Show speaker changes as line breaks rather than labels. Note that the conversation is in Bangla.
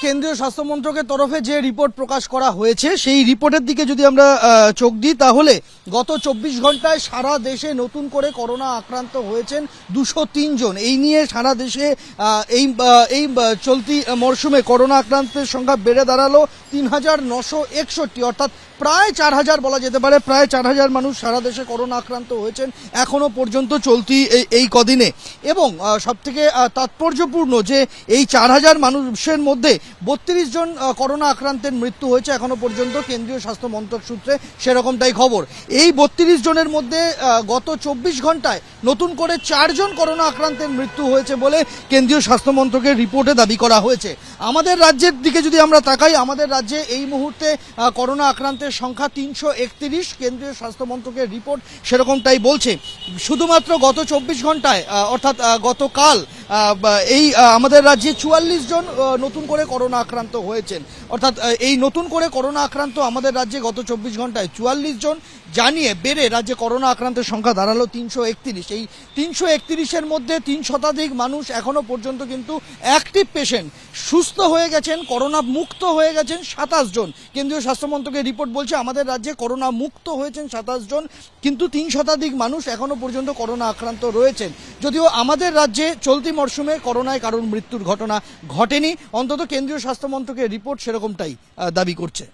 কেন্দ্রীয় স্বাস্থ্য মন্ত্রকের তরফে যে রিপোর্ট প্রকাশ করা হয়েছে, সেই রিপোর্টের দিকে যদি আমরা চোখ দিই, তাহলে গত চব্বিশ ঘন্টায় সারা দেশে নতুন করে করোনা আক্রান্ত হয়েছেন দুশো জন। এই নিয়ে সারা দেশে এই এই চলতি মরশুমে করোনা আক্রান্তের সংখ্যা বেড়ে দাঁড়াল তিন হাজার নশো একষট্টি। অর্থাৎ প্রায় চার হাজার বলা যেতে পারে, প্রায় চার হাজার মানুষ সারা দেশে করোনা আক্রান্ত হয়েছেন এখনও পর্যন্ত চলতি এই- কদিনে। এবং সব থেকে তাৎপর্যপূর্ণ যে এই চার হাজার মানুষের মধ্যে বত্রিশ জন করোনা আক্রান্তের মৃত্যু হয়েছে এখনও পর্যন্ত, কেন্দ্রীয় স্বাস্থ্য মন্ত্রক সূত্রে সেরকমটাই খবর। এই বত্রিশ জনের মধ্যে গত চব্বিশ ঘন্টায় নতুন করে চারজন করোনা আক্রান্তের মৃত্যু হয়েছে বলে কেন্দ্রীয় স্বাস্থ্য মন্ত্রকের রিপোর্টে দাবি করা হয়েছে। আমাদের রাজ্যের দিকে যদি আমরা তাকাই, আমাদের রাজ্যে এই মুহূর্তে করোনা আক্রান্তের সংখ্যা তিনশো একত্রিশ, কেন্দ্রীয় স্বাস্থ্য মন্ত্রকের রিপোর্ট সেরকমটাই বলছে। শুধুমাত্র গত চব্বিশ ঘন্টায় অর্থাৎ গতকাল এই আমাদের রাজ্যে চুয়াল্লিশ জন নতুন করে করোনা আক্রান্ত হয়েছেন। অর্থাৎ এই নতুন করে করোনা আক্রান্ত আমাদের রাজ্যে গত চব্বিশ ঘন্টায় চুয়াল্লিশ জন জানিয়ে বেড়ে রাজ্যে করোনা আক্রান্তের সংখ্যা দাঁড়াল তিনশো একত্রিশ। এই তিনশো একত্রিশের মধ্যে তিন শতাধিক মানুষ এখনও পর্যন্ত কিন্তু অ্যাক্টিভ পেশেন্ট সুস্থ হয়ে গেছেন, করোনা মুক্ত হয়ে গেছেন সাতাশ জন। কেন্দ্রীয় স্বাস্থ্য মন্ত্রকের রিপোর্ট বলছে, আমাদের রাজ্যে করোনা মুক্ত হয়েছেন সাতাশ জন, কিন্তু তিন শতাধিক মানুষ এখনও পর্যন্ত করোনা আক্রান্ত রয়েছেন। যদিও আমাদের রাজ্যে চলতি মরশুমে করোনায় কারণ মৃত্যুর ঘটনা ঘটেনি, অন্তত কেন্দ্রীয় স্বাস্থ্য মন্ত্রকের রিপোর্ট সেরকমটাই দাবি করছে।